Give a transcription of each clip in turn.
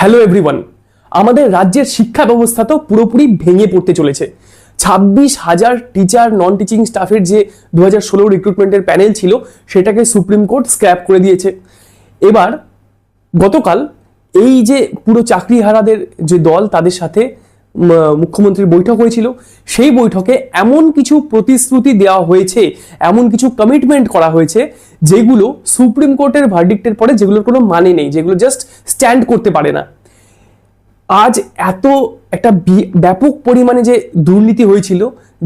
Hello everyone আমাদের রাজ্যের শিক্ষা ব্যবস্থা তো পুরোপুরি ভেঙে পড়তে চলেছে। ছাব্বিশ হাজার টিচার নন টিচিং স্টাফের যে দু হাজার ষোলো রিক্রুটমেন্টের প্যানেল ছিল, সেটাকে সুপ্রিম কোর্ট স্ক্র্যাপ করে দিয়েছে। এবার গতকাল এই যে পুরো চাকরিহারাদের যে দল, তাদের সাথে মুখ্যমন্ত্রীর বৈঠক হয়েছিল। সেই বৈঠকে এমন কিছু প্রতিশ্রুতি দেওয়া হয়েছে, এমন কিছু কমিটমেন্ট করা হয়েছে, যেগুলো সুপ্রিম কোর্টের ভার্ডিক্টের পরে যেগুলোর কোনো মানে নেই, যেগুলো জাস্ট স্ট্যান্ড করতে পারে না। আজ এত একটা ব্যাপক পরিমাণে যে দুর্নীতি হয়েছিল,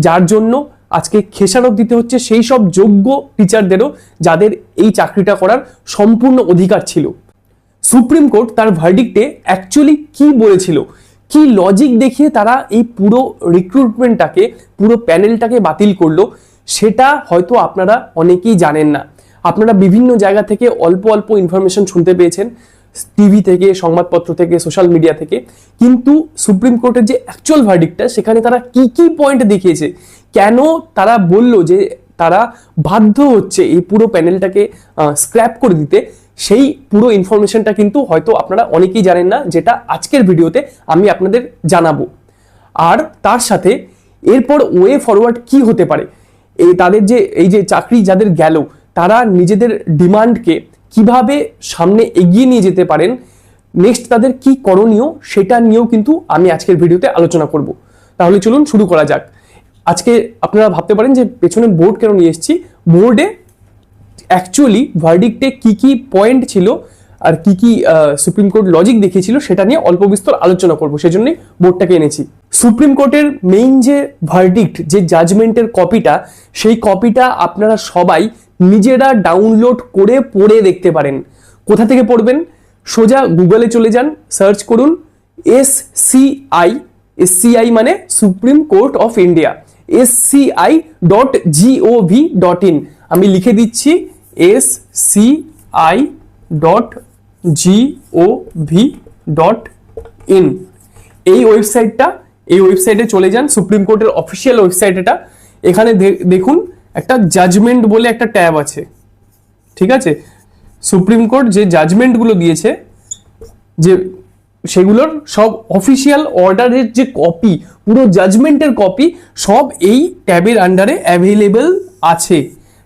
যার জন্য আজকে খেসারত দিতে হচ্ছে সেই সব যোগ্য টিচারদেরও যাদের এই চাকরিটা করার সম্পূর্ণ অধিকার ছিল। সুপ্রিম কোর্ট তার ভার্ডিক্টে অ্যাকচুয়ালি কি বলেছিল? কি লজিক দেখিয়ে তারা এই পুরো রিক্রুটমেন্টটাকে পুরো প্যানেলটাকে বাতিল করল, সেটা হয়তো আপনারা অনেকেই জানেন না। আপনারা বিভিন্ন জায়গা থেকে অল্প অল্প ইনফরমেশন শুনতে পেয়েছেন টিভি থেকে, সংবাদপত্র থেকে সোশ্যাল মিডিয়া থেকে। কিন্তু সুপ্রিম কোর্টের যে অ্যাকচুয়াল ভার্ডিক্টটা সেখানে তারা কি কি পয়েন্ট দেখিয়েছে? কেন তারা বলল যে তারা বাধ্য হচ্ছে এই পুরো প্যানেলটাকে স্ক্র্যাপ করে দিতে? সেই পুরো ইনফরমেশনটা কিন্তু হয়তো আপনারা অনেকেই জানেন না, যেটা আজকের ভিডিওতে আমি আপনাদের জানাব। আর তার সাথে এরপর ওয়ে ফরওয়ার্ড কি হতে পারে? এই তাদের যে, এই যে চাকরি যাদের গেল, তারা নিজেদের ডিমান্ডকে কীভাবে সামনে এগিয়ে নিয়ে যেতে পারেন? নেক্সট তাদের কি করণীয়, সেটা নিয়েও কিন্তু আমি আজকের ভিডিওতে আলোচনা করব। তাহলে চলুন শুরু করা যাক। আজকে আপনারা ভাবতে পারেন যে পেছনে বোর্ড কেন নিয়ে এসেছি? বোর্ডে অ্যাকচুয়ালি ভার্ডিক্টে কি কি পয়েন্ট ছিল আর কি কি সুপ্রিম কোর্ট লজিক দেখিয়েছিল সেটা নিয়ে অল্প বিস্তর আলোচনা করব, সেজন্যই বোর্ডটাকে এনেছি। সুপ্রিম কোর্টের মেইন যে ভার্ডিক্ট যে জাজমেন্টের কপিটা সেই কপিটা আপনারা সবাই নিজেরা ডাউনলোড করে পড়ে দেখতে পারেন। কোথা থেকে পড়বেন? সোজা গুগলে চলে যান সার্চ করুন S C I S C I মানে supreme court of India S C I dot G O V dot in আমি লিখে দিচ্ছি S C I dot G O V dot in এই ওয়েবসাইটটা, এই ওয়েবসাইটে চলে যান, সুপ্রিম কোর্টের অফিসিয়াল ওয়েবসাইট এটা। এখানে দেখুন, একটা জাজমেন্ট বলে একটা ট্যাব আছে। ঠিক আছে? সুপ্রিম কোর্ট যে জাজমেন্টগুলো দিয়েছে, যে সেগুলোর সব অফিসিয়াল অর্ডারের যে কপি, পুরো জাজমেন্টের কপি, সব এই ট্যাবের আন্ডারে অ্যাভেলেবেল আছে।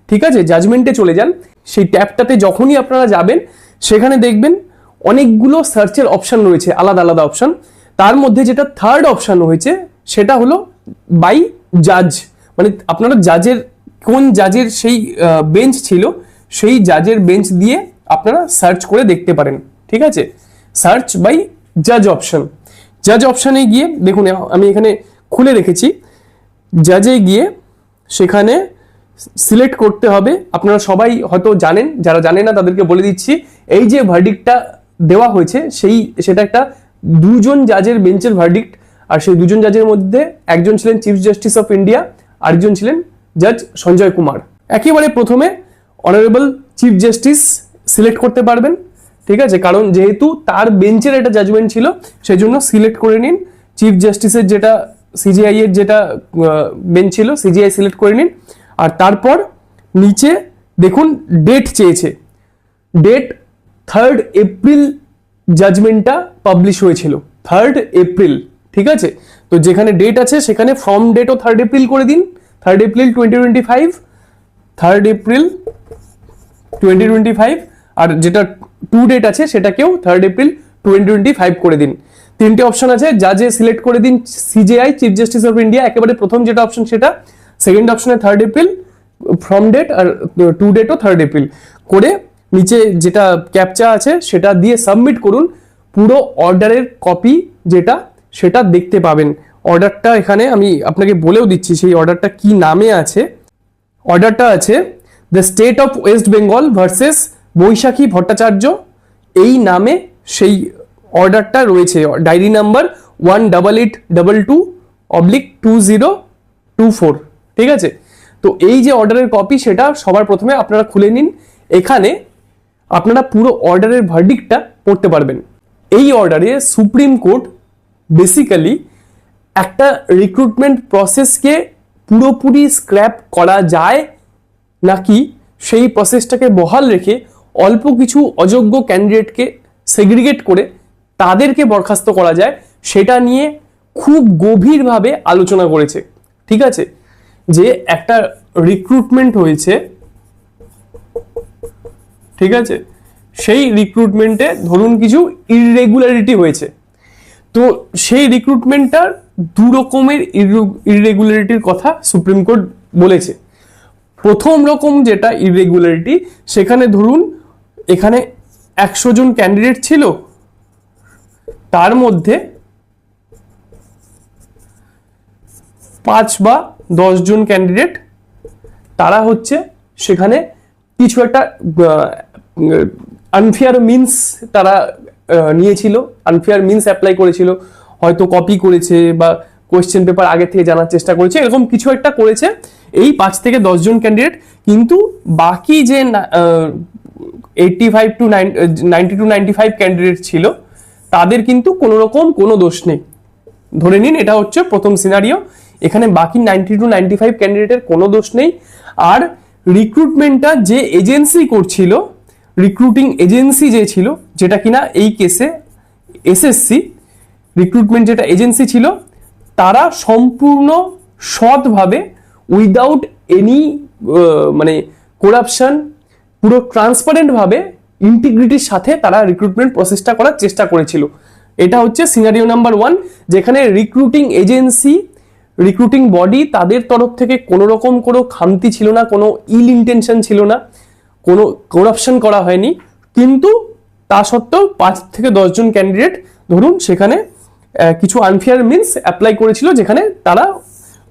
ঠিক আছে? জাজমেন্টে চলে যান। সেই ট্যাবটাতে যখনই আপনারা যাবেন, সেখানে দেখবেন অনেকগুলো সার্চের অপশন রয়েছে, আলাদা আলাদা অপশান তার মধ্যে যেটা থার্ড অপশান রয়েছে, সেটা হলো বাই জাজ মানে আপনারা জাজের কোন জাজের সেই বেঞ্চ ছিল, সেই জাজের বেঞ্চ দিয়ে আপনারা সার্চ করে দেখতে পারেন। ঠিক আছে? সার্চ বাই জাজ অপশন জাজ অপশানে গিয়ে দেখুন, আমি এখানে খুলে রেখেছি। জাজে গিয়ে সেখানে সিলেক্ট করতে হবে। আপনারা সবাই হয়তো জানেন, যারা জানেন না তাদেরকে বলে দিচ্ছি, এই যে ভার্ডিক্টটা দেওয়া হয়েছে, সেই, সেটা একটা দুজন জাজের বেঞ্চের ভার্ডিক্ট আর সেই দুজন জাজের মধ্যে একজন ছিলেন চিফ জাস্টিস অফ ইন্ডিয়া আরেকজন ছিলেন জাজ সঞ্জয় কুমার। একেবারে প্রথমে অনারেবল চিফ জাস্টিস সিলেক্ট করতে পারবেন, ঠিক আছে? কারণ যেহেতু তার বেঞ্চের একটা জাজমেন্ট ছিল সেই জন্য সিলেক্ট করে নিন। চিফ জাস্টিসের যেটা সিজিআই এর যেটা বেঞ্চ ছিল সিজিআই সিলেক্ট করে নিন। আর তারপর নিচে দেখুন ডেট চেয়েছে। ডেট থার্ড এপ্রিল জাজমেন্টটা পাবলিশ হয়েছিল। থার্ড এপ্রিল ঠিক আছে? তো যেখানে ডেট আছে, সেখানে ফ্রম ডেটও থার্ড এপ্রিল করে দিন। Third April twenty twenty five third April twenty twenty five আর যেটা টু ডেট আছে, সেটাকেও third April twenty twenty five করে দিন। তিনটে অপশন আছে যা যে সিলেক্ট করে দিন। CJI chief justice of India একেবারে প্রথম যেটা অপশন সেটা সেকেন্ড অপশনে থার্ড এপ্রিল ফ্রম ডেট আর টু ডেটও থার্ড এপ্রিল করে নিচে যেটা ক্যাপচা আছে, সেটা দিয়ে সাবমিট করুন। পুরো অর্ডারের কপি যেটা, সেটা দেখতে পাবেন। অর্ডারটা এখানে আমি আপনাকে বলেও দিচ্ছি সেই অর্ডারটা কি নামে আছে। অর্ডারটা আছে the state of West Bengal versus Baishakhi Bhattacharya এই নামে সেই অর্ডারটা রয়েছে। Diary number one double eight double two oblique two zero two four ঠিক আছে? তো এই যে অর্ডারের কপি সেটা সবার প্রথমে আপনারা খুলে নিন। এখানে আপনারা পুরো অর্ডারের ভার্ডিকটা পড়তে পারবেন। এই অর্ডারে সুপ্রিম কোর্ট বেসিক্যালি একটা রিক্রুটমেন্ট প্রসেসকে পুরোপুরি স্ক্র্যাপ করা যায় নাকি সেই প্রসেসটাকে বহাল রেখে অল্প কিছু অযোগ্য ক্যান্ডিডেটকে সেগ্রিগেট করে তাদেরকে বরখাস্ত করা যায়, সেটা নিয়ে খুব গভীরভাবে আলোচনা করেছে। ঠিক আছে? যে একটা রিক্রুটমেন্ট হয়েছে, ঠিক আছে? সেই রিক্রুটমেন্টে ধরুন কিছু ইররেগুলারিটি হয়েছে। তো সেই রিক্রুটমেন্টটার দু রকমের ইররেগুলারিটির কথা সুপ্রিম কোর্ট বলেছে। প্রথম রকম যেটা ইররেগুলারিটি সেখানে ধরুন এখানে একশো জন ক্যান্ডিডেট ছিল। তার মধ্যে পাঁচ বা দশ জন ক্যান্ডিডেট তারা হচ্ছে সেখানে কিছু একটা আনফেয়ার মিনস তারা নিয়েছিল আনফেয়ার মিনস অ্যাপ্লাই করেছিল, হয়তো কপি করেছে বা কোয়েশ্চেন পেপার আগে থেকে জানার চেষ্টা করেছে, এরকম কিছু একটা করেছে এই পাঁচ থেকে দশ জন ক্যান্ডিডেট কিন্তু বাকি যে eighty five to ninety two ninety five candidate ছিল, তাদের কিন্তু কোনো রকম কোনো দোষ নেই। ধরে নিন এটা হচ্ছে প্রথম সিনারিও এখানে বাকি নাইনটি টু নাইনটি ফাইভ ক্যান্ডিডেটের কোনো দোষ নেই। আর রিক্রুটমেন্টটা যে এজেন্সি করছিল রিক্রুটিং এজেন্সি যে ছিল, যেটা কিনা এই কেসে এসএসসি রিক্রুটমেন্ট যেটা এজেন্সি ছিল, তারা সম্পূর্ণ সৎভাবে উইদাউট এনি মানে করাপশন পুরো ট্রান্সপারেন্টভাবে ইন্টিগ্রিটির সাথে তারা রিক্রুটমেন্ট প্রসেসটা করার চেষ্টা করেছিল। এটা হচ্ছে সিনারিও নাম্বার ওয়ান যেখানে রিক্রুটিং এজেন্সি রিক্রুটিং বডি তাদের তরফ থেকে কোনো রকম কোনো খামতি ছিল না, কোনো ইল ইন্টেনশন ছিল না, কোনো করাপশন করা হয়নি। কিন্তু তা সত্ত্বেও পাঁচ থেকে দশজন ক্যান্ডিডেট ধরুন সেখানে কিছু আনফেয়ার মিনস অ্যাপ্লাই করেছিল যেখানে তারা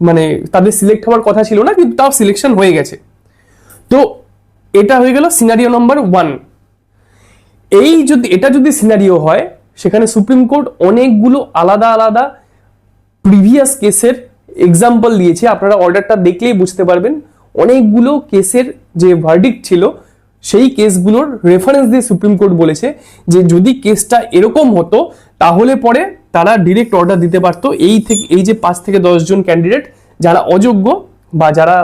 মানে তাদের সিলেক্ট হওয়ার কথা ছিল না, কিন্তু তাও সিলেকশন হয়ে গেছে। তো এটা হয়ে গেল সিনারিও নম্বর ওয়ান এই যদি, এটা যদি সিনারিও হয়, সেখানে সুপ্রিম কোর্ট অনেকগুলো আলাদা আলাদা প্রিভিয়াস কেসের এক্সাম্পল দিয়েছে, আপনারা অর্ডারটা দেখলেই বুঝতে পারবেন। অনেকগুলো কেসের যে ভার্ডিক্ট ছিল, সেই কেসগুলোর রেফারেন্স দিয়ে সুপ্রিম কোর্ট বলেছে যে যদি কেসটা এরকম হতো, তাহলে পরে তারা ডিরেক্ট অর্ডার দিতে পারতো। এই থেকে, এই যে পাঁচ থেকে দশজন ক্যান্ডিডেট যারা অযোগ্য বা যারা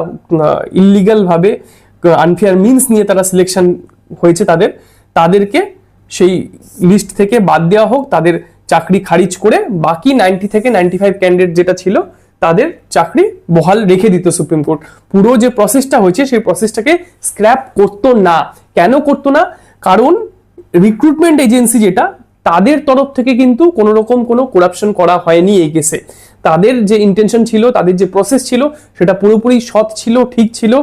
ইলিগাল ভাবে আনফেয়ার মিনস নিয়ে তারা সিলেকশন হয়েছে তাদের, তাদেরকে সেই লিস্ট থেকে বাদ দেওয়া হোক, তাদের চাকরি খারিজ করে বাকি নাইনটি থেকে নাইনটি ফাইভ ক্যান্ডিডেট যেটা ছিল তাদের চাকরি বহাল রেখে দিত সুপ্রিম কোর্ট। পুরো যে প্রসেসটা হয়েছে, সেই প্রসেসটাকে স্ক্র্যাপ করতো না। কেন করতো না? কারণ রিক্রুটমেন্ট এজেন্সি যেটা, তাদের তরফ থেকে কিন্তু কোনো রকম কোনো করাপশন করা হয়নি এই কেসে তাদের যে ইন্টেনশন ছিল, তাদের যে প্রসেস ছিল, সেটা পুরোপুরি সৎ ছিল, ঠিক ছিল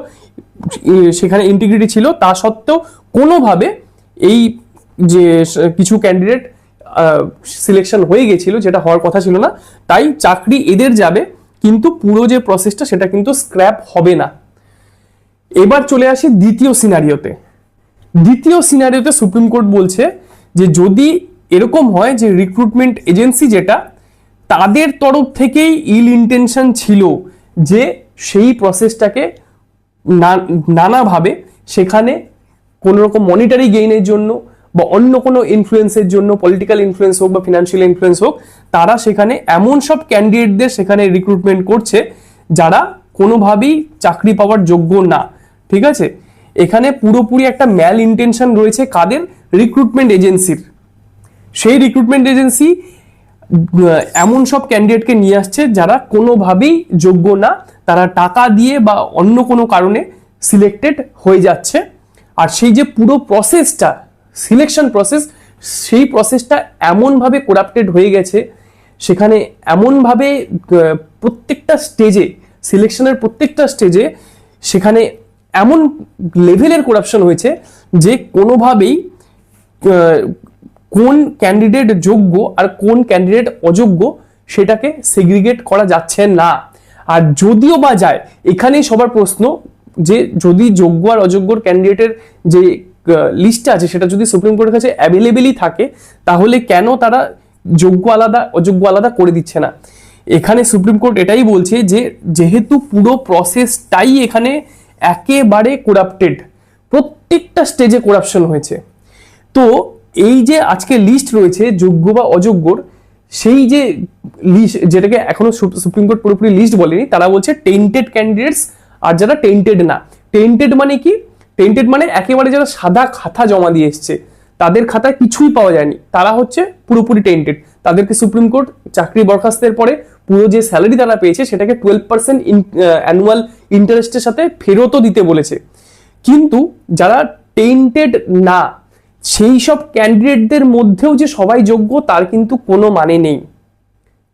সেখানে ইন্টিগ্রিটি ছিল। তা সত্ত্বেও কোনোভাবে এই যে কিছু ক্যান্ডিডেট সিলেকশন হয়ে গেছিল, যেটা হওয়ার কথা ছিল না। তাই চাকরি এদের যাবে কিন্তু পুরো যে প্রসেসটা সেটা কিন্তু স্ক্র্যাপ হবে না। এবার চলে আসি দ্বিতীয় সিনারিওতে দ্বিতীয় সিনারিওতে সুপ্রিম কোর্ট বলছে যে যদি এরকম হয় যে রিক্রুটমেন্ট এজেন্সি যেটা, তাদের তরফ থেকেই ইল ইন্টেনশন ছিল যে সেই প্রসেসটাকে নানাভাবে সেখানে কোনোরকম মনিটারি গেইনের জন্য বা অন্য কোনো ইনফ্লুয়েন্সের জন্য পলিটিক্যাল ইনফ্লুয়েন্স হোক বা ফিনান্সিয়াল ইনফ্লুয়েন্স হোক, তারা সেখানে এমন সব ক্যান্ডিডেটদের সেখানে রিক্রুটমেন্ট করছে যারা কোনোভাবেই চাকরি পাওয়ার যোগ্য না। ঠিক আছে? এখানে পুরোপুরি একটা ম্যাল ইন্টেনশন রয়েছে কাদের? রিক্রুটমেন্ট এজেন্সির সেই রিক্রুটমেন্ট এজেন্সি এমন সব ক্যান্ডিডেটকে নিয়ে আসছে যারা কোনোভাবেই যোগ্য না, তারা টাকা দিয়ে বা অন্য কোনো কারণে সিলেক্টেড হয়ে যাচ্ছে। আর সেই যে পুরো প্রসেসটা সিলেকশন প্রসেস সেই প্রসেসটা এমনভাবে করাপ্টেড হয়ে গেছে, সেখানে এমনভাবে প্রত্যেকটা স্টেজে সিলেকশনের প্রত্যেকটা স্টেজে সেখানে এমন লেভেলের করাপশন হয়েছে যে কোনোভাবেই কোন ক্যান্ডিডেট যোগ্য আর কোন ক্যান্ডিডেট অযোগ্য সেটাকে সেগ্রিগেট করা যাচ্ছে না। আর যদিও বা যায়, এখানেই সবার প্রশ্ন যে যদি যোগ্য আর অযোগ্যর ক্যান্ডিডেটের যে লিস্টটা আছে, সেটা যদি সুপ্রিম কোর্টের কাছে অ্যাভেলেবেলই থাকে, তাহলে কেন তারা যোগ্য আলাদা, অযোগ্য আলাদা করে দিচ্ছে না? এখানে সুপ্রিম কোর্ট এটাই বলছে যে, যেহেতু পুরো প্রসেসটাই এখানে একেবারে করাপ্টেড প্রত্যেকটা স্টেজে করাপশন হয়েছে। তো এই যে আজকে লিস্ট রয়েছে, যোগ্য বা অযোগ্যর, সেই যে লিস্ট যেটাকে এখনও সুপ্রিম কোর্ট পুরোপুরি লিস্ট বলেনি, তারা বলছে টেন্টেড ক্যান্ডিডেটস আর যারা টেন্টেড না। টেন্টেড মানে কি? টেন্টেড মানে একেবারে যারা সাদা খাতা জমা দিয়ে এসছে, তাদের খাতায় কিছুই পাওয়া যায়নি। তারা হচ্ছে পুরোপুরি টেন্টেড তাদেরকে সুপ্রিম কোর্ট চাকরি বরখাস্তের পরে পুরো যে স্যালারি তারা পেয়েছে, সেটাকে টুয়েলভ পার্সেন্ট অ্যানুয়াল ইন্টারেস্টের সাথে ফেরতও দিতে বলেছে। কিন্তু যারা টেন্টেড না, সেই সব ক্যান্ডিডেটদের মধ্যেও যে সবাই যোগ্য, তার কিন্তু কোনো মানে নেই।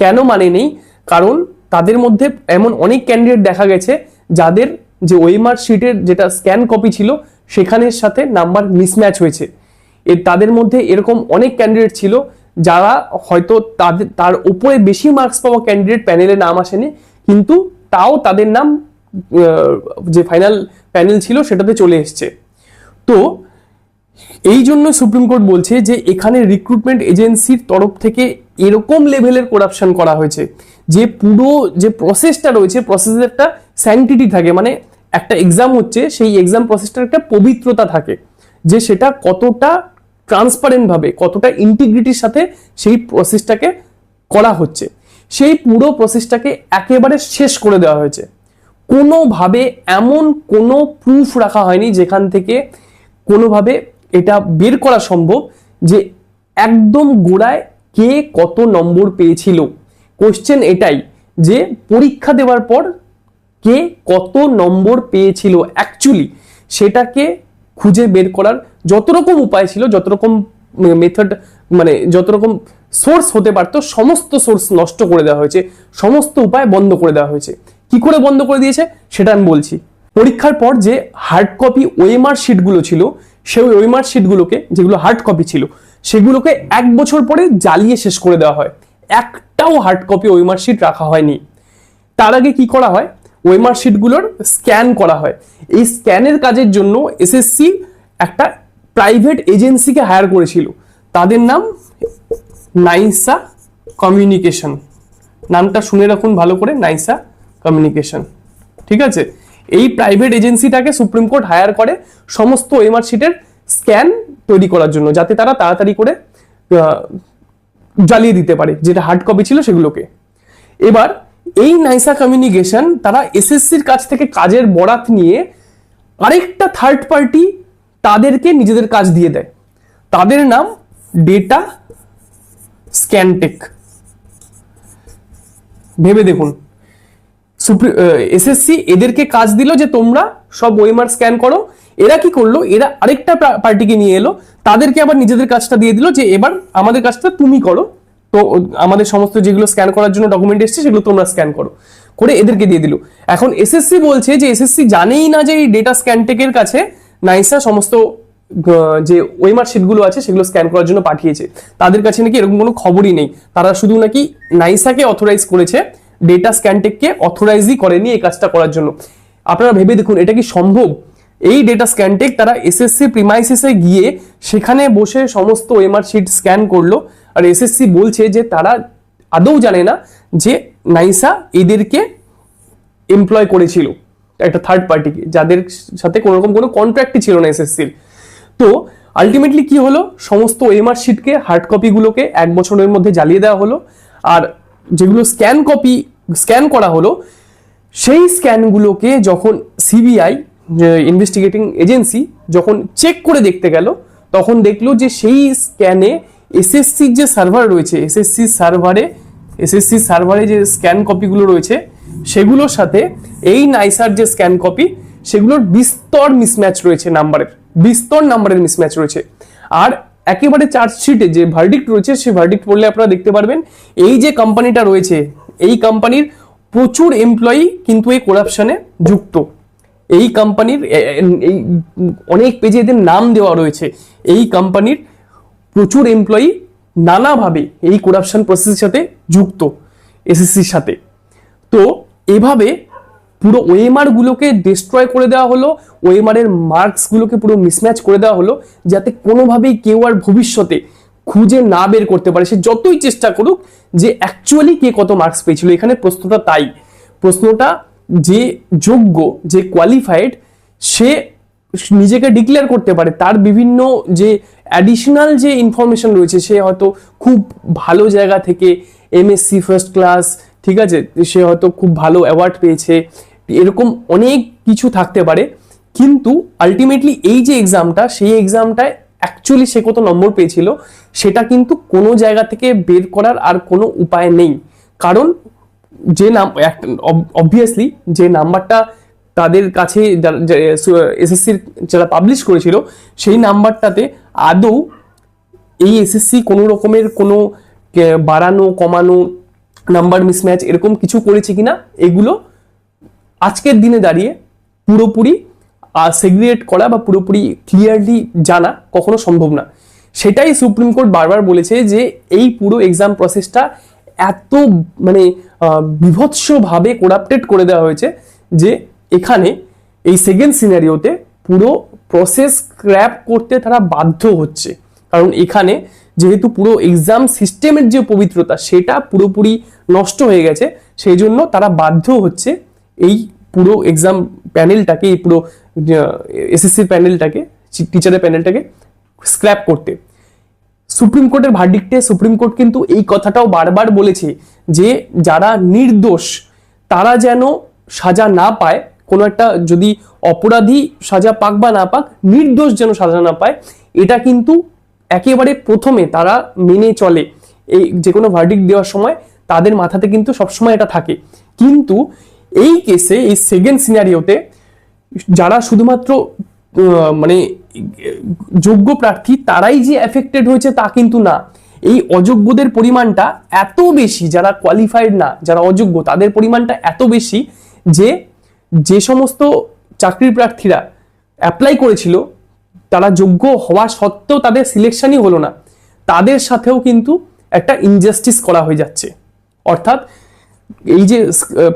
কেন মানে নেই? কারণ তাদের মধ্যে এমন অনেক ক্যান্ডিডেট দেখা গেছে, যাদের যে ওয়েমার শিটের যেটা স্ক্যান কপি ছিল, সেখানের সাথে নাম্বার মিসম্যাচ হয়েছে। এর তাদের মধ্যে এরকম অনেক ক্যান্ডিডেট ছিল যারা হয়তো তাদের, তার উপরে বেশি মার্কস পাওয়া ক্যান্ডিডেট প্যানেলে নাম আসেনি, কিন্তু তাও তাদের নাম যে ফাইনাল প্যানেল ছিল সেটাতে চলে এসছে। তো এই জন্য সুপ্রিম কোর্ট বলছে যে এখানে রিক্রুটমেন্ট এজেন্সির তরফ থেকে এরকম লেভেলের করাপশন করা হয়েছে। যে পুরো যে প্রসেসটা রয়েছে প্রসেসের একটা স্যাংটিটি থাকে। মানে একটা এক্সাম হচ্ছে, সেই এক্সাম প্রসেসটার একটা পবিত্রতা থাকে। যে সেটা কতটা ট্রান্সপারেন্ট ভাবে, কতটা ইন্টিগ্রিটির সাথে সেই প্রসেসটাকে করা হচ্ছে। সেই পুরো প্রসেসটাকে একেবারে শেষ করে দেওয়া হয়েছে। কোনোভাবে এমন কোনো প্রুফ রাখা হয়নি যেখান থেকে কোনোভাবে এটা বের করা সম্ভব যে একদম গোড়ায় কে কত নম্বর পেয়েছিল? কোশ্চেন এটাই যে পরীক্ষা দেওয়ার পর কে কত নম্বর পেয়েছিল অ্যাকচুয়ালি সেটাকে খুঁজে বের করার যত রকম উপায় ছিল যত রকম মেথড মানে যত রকম সোর্স হতে পারতো, সমস্ত সোর্স নষ্ট করে দেওয়া হয়েছে, সমস্ত উপায় বন্ধ করে দেওয়া হয়েছে। কি করে বন্ধ করে দিয়েছে? সেটা আমি বলছি। পরীক্ষার পর যে হার্ড কপি ওয়েমার শিটগুলো ছিল, সেই ওয়েমার শিটগুলোকে যেগুলো হার্ড কপি ছিল সেগুলোকে এক বছর পরে জ্বালিয়ে শেষ করে দেওয়া হয়। একটাও হার্ড কপি ওয়েমার শিট রাখা হয়নি। তার আগে কি করা হয়? ওয়েমার শিটগুলোর স্ক্যান করা হয়। এই স্ক্যানের কাজের জন্য এসএসসি একটা প্রাইভেট এজেন্সিকে হায়ার করেছিল। তাদের নাম নাইসা কমিউনিকেশন নামটা শুনে রাখুন ভালো করে, নাইসা কমিউনিকেশন ঠিক আছে? এই প্রাইভেট এজেন্সিটাকে সুপ্রিম কোর্ট হায়ার করে। সমস্ত ওয়েমার শিটের স্ক্যান তৈরি করার জন্য, যাতে তারা তাড়াতাড়ি করে জ্বালিয়ে দিতে পারে, যেটা হার্ড কপি ছিল সেগুলোকে। এবার, এই নাইসা কমিউনিকেশন তারা এসএসসির কাছ থেকে কাজের বরাত নিয়ে আরেকটা থার্ড পার্টি তাদেরকে নিজেদের কাজ দিয়ে দেয়। তাদের নাম ডেটা স্ক্যানটেক ভেবে দেখুন এসএসসি এদেরকে কাজ দিল যে তোমরা সব ওয়েমার স্ক্যান করো এরা কি করল? এরা আরেকটা পার্টিকে নিয়ে এলো। তাদেরকে আবার নিজেদের কাজটা দিয়ে দিল যে, এবার আমাদের কাজটা তুমি করো। তো, আমাদের সমস্ত যেগুলো স্ক্যান করার জন্য ডকুমেন্ট এসছে, সেগুলো তোমরা স্ক্যান করো। করে এদেরকে দিয়ে দিল। এখন এসএসসি বলছে যে এসএসসি জানেই না যে, এই ডেটা স্ক্যানটেকের কাছে নাইসা সমস্ত যে ওয়েমার শিটগুলো আছে, সেগুলো স্ক্যান করার জন্য পাঠিয়েছে। তাদের কাছে নাকি এরকম কোনো খবরই নেই। তারা শুধু নাকি নাইসাকে অথরাইজ করেছে ডেটা স্ক্যানটেককে অথরাইজই করেনি এই কাজটা করার জন্য। আপনারা ভেবে দেখুন, এটা কি সম্ভব? এই ডেটা স্ক্যানটেক তারা এসএসসি প্রিমাইসিসে গিয়ে সেখানে বসে সমস্ত এমআর শিট স্ক্যান করল। আর এসএসসি বলছে যে তারা আদৌ জানে না যে নাইসা এদেরকে এমপ্লয় করেছিল একটা থার্ড পার্টিকে যাদের সাথে কোনো রকম কোনো কন্ট্রাক্টই ছিল না এসএসসির তো আলটিমেটলি কি হলো? সমস্ত এমআর শিটকে হার্ড কপিগুলোকে এক বছরের মধ্যে জ্বালিয়ে দেওয়া হলো। আর যেগুলো স্ক্যান কপি স্ক্যান করা হলো, সেই স্ক্যানগুলোকে যখন সিবিআই ইনভেস্টিগেটিং এজেন্সি যখন চেক করে দেখতে গেল, তখন দেখল যে সেই স্ক্যানে এসএসসির যে সার্ভার রয়েছে এসএসসি সার্ভারে এসএসসি সার্ভারে যে স্ক্যান কপিগুলো রয়েছে, সেগুলোর সাথে এই নাইসার যে স্ক্যান কপি সেগুলোর বিস্তর মিসম্যাচ রয়েছে নাম্বারের বিস্তর নাম্বারের মিসম্যাচ রয়েছে। আর একেবারে চার্জশিটে যে ভার্ডিক্ট রয়েছে, সেই ভার্ডিক্ট পড়লে আপনারা দেখতে পারবেন, এই যে কোম্পানিটা রয়েছে, এই কোম্পানির প্রচুর এমপ্লয়ি কিন্তু এই করাপশনে যুক্ত। এই কোম্পানির এই অনেক পেজে এদের নাম দেওয়া রয়েছে। এই কোম্পানির প্রচুর এমপ্লয়ি নানাভাবে এই করাপশন প্রসেসের সাথে যুক্ত এসএসসির সাথে। তো এভাবে পুরো ওএমআর গুলোকে ডিস্ট্রয় করে দেওয়া হলো ওএমআর এর মার্কস গুলোকে পুরো মিসম্যাচ করে দেওয়া হলো, যাতে কোনোভাবেই কেউ আর ভবিষ্যতে খুঁজে না বের করতে পারে। সে যতই চেষ্টা করুক যে অ্যাকচুয়ালি কে কত মার্কস পেয়েছিল, এখানে প্রশ্নটা তাই। প্রশ্নটা যে যোগ্য, যে কোয়ালিফাইড সে নিজেকে ডিক্লেয়ার করতে পারে। তার বিভিন্ন যে অ্যাডিশনাল যে ইনফরমেশন রয়েছে, সে হয়তো খুব ভালো জায়গা থেকে এমএসসি ফার্স্ট ক্লাস ঠিক আছে? সে হয়তো খুব ভালো অ্যাওয়ার্ড পেয়েছে। এরকম অনেক কিছু থাকতে পারে। কিন্তু আলটিমেটলি এই যে এক্সামটা সেই এক্সামটায় অ্যাকচুয়ালি সে কত নম্বর পেয়েছিল, সেটা কিন্তু কোনো জায়গা থেকে বের করার আর কোনো উপায় নেই। কারণ যে নাম অবভিয়াসলি যে নাম্বারটা তাদের কাছে এসএসসির যারা পাবলিশ করেছিল, সেই নাম্বারটাতে আদৌ এই এসএসসি কোনো রকমের কোনো বাড়ানো, কমানো, নাম্বার মিসম্যাচ এরকম কিছু করেছে কিনা, এগুলো আজকের দিনে দাঁড়িয়ে পুরোপুরি সেগ্রিগেট করা বা পুরোপুরি ক্লিয়ারলি জানা কখনো সম্ভব না। সেটাই সুপ্রিম কোর্ট বারবার বলেছে যে এই পুরো এক্সাম প্রসেসটা এত মানে বিভৎসভাবে কোরাপ্টেড করে দেওয়া হয়েছে যে এখানে এই সেকেন্ড সিনারিওতে পুরো প্রসেস স্ক্র্যাপ করতে তারা বাধ্য হচ্ছে। কারণ এখানে যেহেতু পুরো এক্সাম সিস্টেমের যে পবিত্রতা, সেটা পুরোপুরি নষ্ট হয়ে গেছে সেই জন্য তারা বাধ্য হচ্ছে এই পুরো এক্সাম প্যানেলটাকে এই পুরো এসএসসির প্যানেলটাকে টিচারের প্যানেলটাকে স্ক্র্যাপ করতে। সুপ্রিম কোর্টের ভার্ডিক্টে সুপ্রিম কোর্ট কিন্তু এই কথাটাও বারবার বলেছে যে যারা নির্দোষ, তারা যেন সাজা না পায়, কোনো একটা যদি অপরাধী সাজা পাক বা না পাক, নির্দোষ যেন সাজা না পায়, এটা কিন্তু একেবারে প্রথমে তারা মেনে চলে। এই যে কোনো ভার্ডিক্ট দেওয়ার সময় তাদের মাথাতে কিন্তু সবসময় এটা থাকে। কিন্তু এই কেসে এই সেকেন্ড সিনারিওতে যারা শুধুমাত্র মানে যোগ্য প্রার্থী তারাই যে এফেক্টেড হয়েছে তা কিন্তু না। এই অযোগ্যদের পরিমাণটা এত বেশি, যারা কোয়ালিফাইড না, যারা অযোগ্য, তাদের পরিমাণটা এত বেশি যে যে সমস্ত চাকরির প্রার্থীরা অ্যাপ্লাই করেছিল, তারা যোগ্য হওয়া সত্ত্বেও তাদের সিলেকশনই হলো না। তাদের সাথেও কিন্তু একটা ইনজাস্টিস করা হয়ে যাচ্ছে। অর্থাৎ এই যে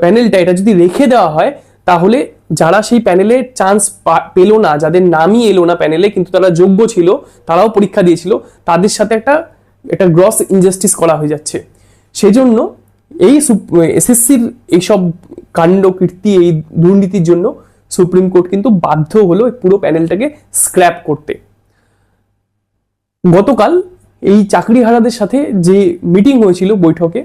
প্যানেলটা এটা যদি রেখে দেওয়া হয়, তাহলে যারা সেই প্যানেলে চান্স পেল না, যাদের নামই এলো না প্যানেলে, কিন্তু তারা যোগ্য ছিল, তারাও পরীক্ষা দিয়েছিল, তাদের সাথে একটা একটা গ্রস ইনজাস্টিস করা হয়ে যাচ্ছে। সেজন্য এই এসএসসির এইসব কাণ্ড, কীর্তি, এই দুর্নীতির জন্য সুপ্রিম কোর্ট কিন্তু বাধ্য হলো পুরো প্যানেলটাকে স্ক্র্যাপ করতে। গতকাল এই চাকরিহারাদের সাথে যে মিটিং হয়েছিল বৈঠকে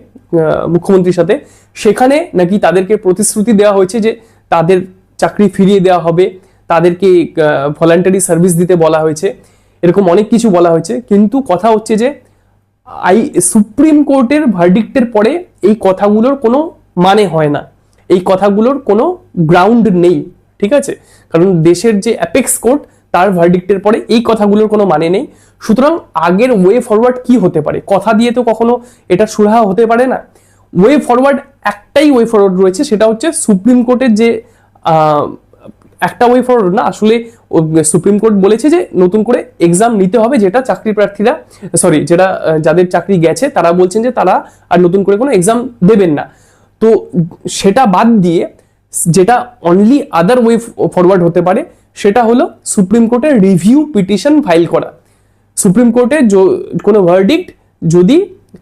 মুখ্যমন্ত্রীর সাথে, সেখানে নাকি তাদেরকে প্রতিশ্রুতি দেওয়া হয়েছে যে তাদের চাকরি ফিরিয়ে দেওয়া হবে, তাদেরকে ভলান্টারি সার্ভিস দিতে বলা হয়েছে, এরকম অনেক কিছু বলা হয়েছে, কিন্তু কথা হচ্ছে যে, আই, সুপ্রিম কোর্টের ভার্ডিক্টের পরে এই কথাগুলোর কোনো মানে হয় না। এই কথাগুলোর কোনো গ্রাউন্ড নেই, ঠিক আছে? কারণ দেশের যে অ্যাপেক্স কোর্ট তার ভার্ডিক্টের পরে এই কথাগুলোর কোনো মানে নেই। সুতরাং আগের ওয়ে ফরওয়ার্ড কি হতে পারে? কথা দিয়ে তো কখনো এটা সুরাহা হতে পারে না। ওয়ে ফরওয়ার্ড একটাই ওয়ে ফরওয়ার্ড রয়েছে, সেটা হচ্ছে সুপ্রিম কোর্টের যে একটা ওয়ে ফরওয়ার্ড না, আসলে সুপ্রিম কোর্ট বলেছে যে নতুন করে এক্সাম নিতে হবে যেটা চাকরি প্রার্থীরা সরি যেটা যাদের চাকরি গেছে, তারা বলছেন যে তারা আর নতুন করে কোনো এক্সাম দেবেন না। তো সেটা বাদ দিয়ে যেটা অনলি আদার ওয়ে ফরওয়ার্ড হতে পারে, সেটা হলো সুপ্রিম কোর্টের রিভিউ পিটিশন ফাইল করা। সুপ্রিম কোর্টে কোনো ভার্ডিক্ট যদি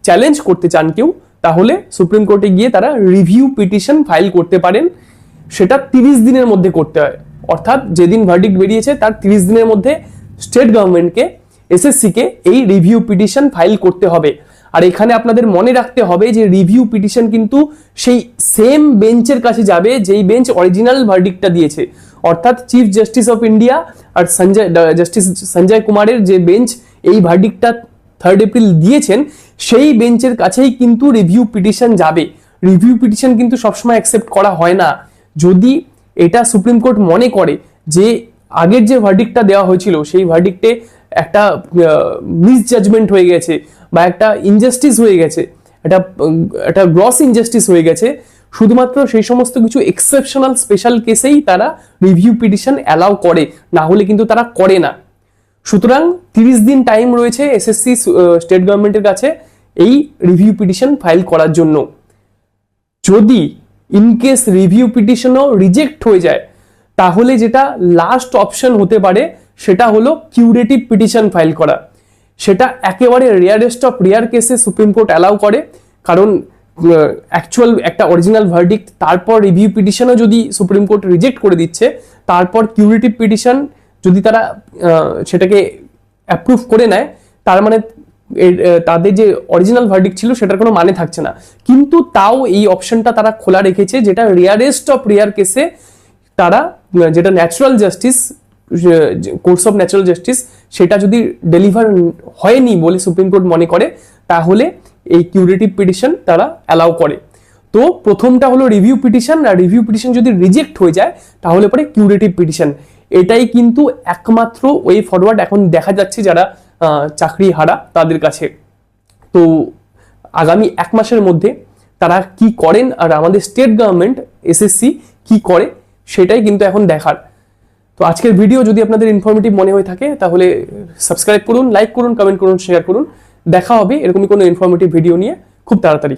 চ্যালেঞ্জ করতে চান কেউ, তাহলে সুপ্রিম কোর্টে গিয়ে তারা রিভিউ পিটিশন ফাইল করতে পারেন। সেটা তিরিশ দিনের মধ্যে করতে হয়। অর্থাৎ যেদিন ভার্ডিক্ট বেরিয়েছে, তার তিরিশ দিনের মধ্যে স্টেট গভর্নমেন্টকে এসএসসিকে এই রিভিউ পিটিশন ফাইল করতে হবে। আর এখানে আপনাদের মনে রাখতে হবে যে রিভিউ পিটিশন কিন্তু সেই সেম বেঞ্চের কাছে যাবে যেই বেঞ্চ অরিজিনাল ভার্ডিক্টটা দিয়েছে। অর্থাৎ চিফ জাস্টিস অফ ইন্ডিয়া আর সঞ্জয় জাস্টিস সঞ্জয় কুমারের যে বেঞ্চ এই ভার্ডিক্টটা থার্ড এপ্রিল দিয়েছেন, সেই বেঞ্চের কাছেই কিন্তু রিভিউ পিটিশন যাবে। রিভিউ পিটিশন কিন্তু সবসময় অ্যাকসেপ্ট করা হয় না। যদি এটা সুপ্রিম কোর্ট মনে করে যে আগের যে ভার্ডিক্টটা দেওয়া হয়েছিল, সেই ভার্ডিক্টে একটা মিসজাজমেন্ট হয়ে গেছে বা একটা ইনজাস্টিস হয়ে গেছে, একটা একটা গ্রস ইনজাস্টিস হয়ে গেছে, শুধুমাত্র সেই সমস্ত কিছু এক্সেপশনাল স্পেশাল কেসেই তারা রিভিউ পিটিশন অ্যালাউ করে, না হলে কিন্তু তারা করে না। সুতরাং তিরিশ দিন টাইম রয়েছে এসএসসি স্টেট গভর্নমেন্টের কাছে এই রিভিউ পিটিশন ফাইল করার জন্য। যদি ইনকেস রিভিউ পিটিশনও রিজেক্ট হয়ে যায়, তাহলে যেটা লাস্ট অপশন হতে পারে, সেটা হলো কিউরেটিভ পিটিশন ফাইল করা। সেটা একেবারে রেয়ারেস্ট অফ রেয়ার কেসে সুপ্রিম কোর্ট অ্যালাউ করে, কারণ অ্যাকচুয়াল একটা অরিজিনাল ভার্ডিক্ট তারপর রিভিউ পিটিশনও যদি সুপ্রিম কোর্ট রিজেক্ট করে দিচ্ছে, তারপর কিউরেটিভ পিটিশন যদি তারা সেটাকে অ্যাপ্রুভ করে নেয়, তার মানে এর, তাদের যে অরিজিনাল ভার্ডিক্ট ছিল সেটার কোনো মানে থাকছে না। কিন্তু তাও এই অপশনটা তারা খোলা রেখেছে যেটা রেয়ারেস্ট অফ রেয়ার কেসে তারা যেটা natural justice course of natural justice সেটা যদি ডেলিভার হয়নি বলে সুপ্রিম কোর্ট মনে করে তাহলে এই কিউরেটিভ পিটিশন তারা অ্যালাউ করে। তো প্রথমটা হলো রিভিউ পিটিশন আর রিভিউ পিটিশন যদি রিজেক্ট হয়ে যায় তাহলে পরে কিউরেটিভ পিটিশন এটাই কিন্তু একমাত্র ওয়ে ফরওয়ার্ড এখন দেখা যাচ্ছে যারা চাকরি হারা তাদের কাছে। তো আগামী এক মাসের মধ্যে তারা কি করেন আর আমাদের স্টেট গভর্নমেন্ট এসএসসি কি করে, সেটাই কিন্তু এখন দেখার। তো আজকের ভিডিও যদি আপনাদের ইনফরমেটিভ মনে হয়ে থাকে, তাহলে সাবস্ক্রাইব করুন লাইক করুন কমেন্ট করুন শেয়ার করুন। দেখা হবে এরকমই কোনো ইনফরমেটিভ ভিডিও নিয়ে খুব তাড়াতাড়ি।